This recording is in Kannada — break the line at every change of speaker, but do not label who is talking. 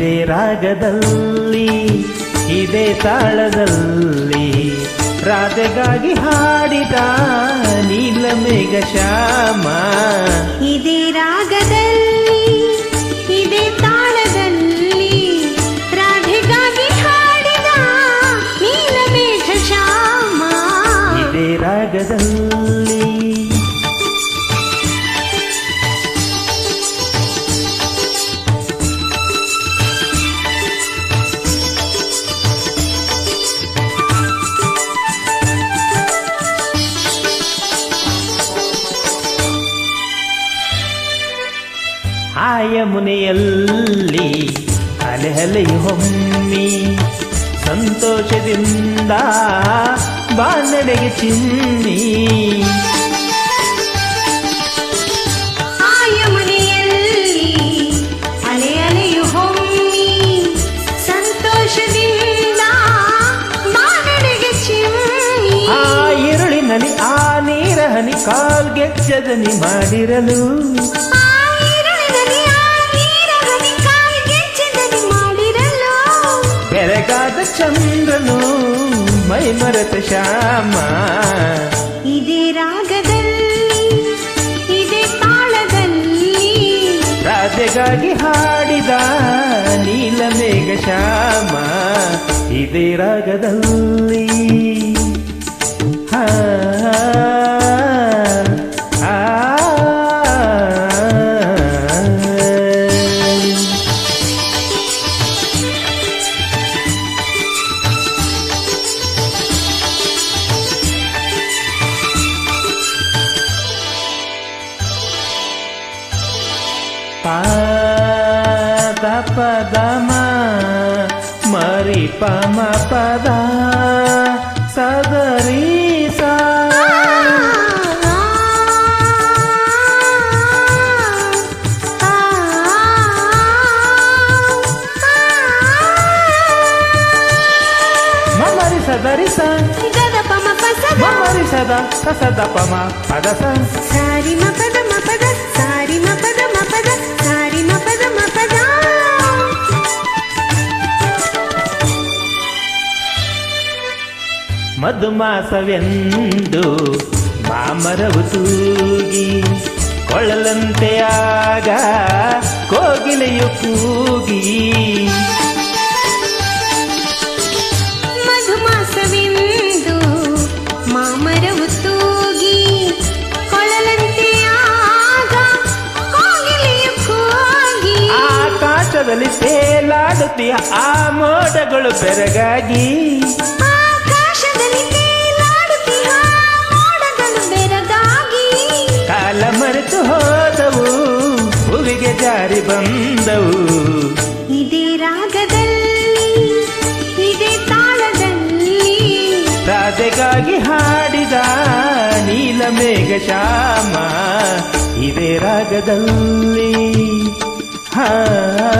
ಇದೇ ರಾಗದಲ್ಲಿ ಇದೇ ತಾಳದಲ್ಲಿ. ರಾಧೆಗಾಗಿ ಹಾಡಿದ ನೀಲಮೇಘ ಶ್ಯಾಮ.
ಇದೇ ರಾಗದಲ್ಲಿ
ಆ ಮುನೆಯಲ್ಲಿ ಅಲೆಹಲೆಯು ಹೊಮ್ಮಿ ಸಂತೋಷದಿಂದ ಬಾನಡೆಗೆ ഇരുಳಿನಲ್ಲಿ ಆ ನೀರ ಹನಿ ಕಾಲ್ಗೆಚ್ಚದನಿ ಮಾಡಿರಲು. ಚಂದ್ರನು ಮೈಮರತ ಶ್ಯಾಮ.
ಇದೇ ರಾಗದಲ್ಲಿ ಇದೇ ತಾಳದಲ್ಲಿ
ರಾಧೆಗಾಗಿ ಹಾಡಿದ ನೀಲಮೇಘ ಶ್ಯಾಮ. ಇದೇ ರಾಗದಲ್ಲಿ పాద పదమ మరి పమ పద సదరీ సా సదరి సా ಸದ ಸದ ಪಮ ಪದ ಸ.
ಸಾರಿ ಮ ಪದ ಮ ಪದ ಸಾರಿ ಮ ಪದ ಮ ಪದ ಸಾರಿ ಮ ಪದ ಮ ಪದ
ಮಧುಮಾಸವೆಂದು ಮಾಮರವು ತೂಗಿ ಕೊಳ್ಳಲಂತೆಯಾಗ ಕೋಗಿಲೆಯು ಕೂಗಿ ಆಕಾಶದಲ್ಲಿ ತೇಲಾಡುತ್ತೀಯ ಆ ಮೋಡಗಳು ಬೆರಗಾಗಿ. ಕಾಲ ಮರೆತು ಹೋದವು ಹೂವಿಗೆ ಜಾರಿ ಬಂದವು.
ಇದೇ ರಾಗದಲ್ಲಿ ಇದೇ ತಾಳದಲ್ಲಿ.
ರಾಧೆಗಾಗಿ ಹಾಡಿದ ನೀಲಮೇಘ ಶ್ಯಾಮ ಇದೇ ರಾಗದಲ್ಲಿ. हाँ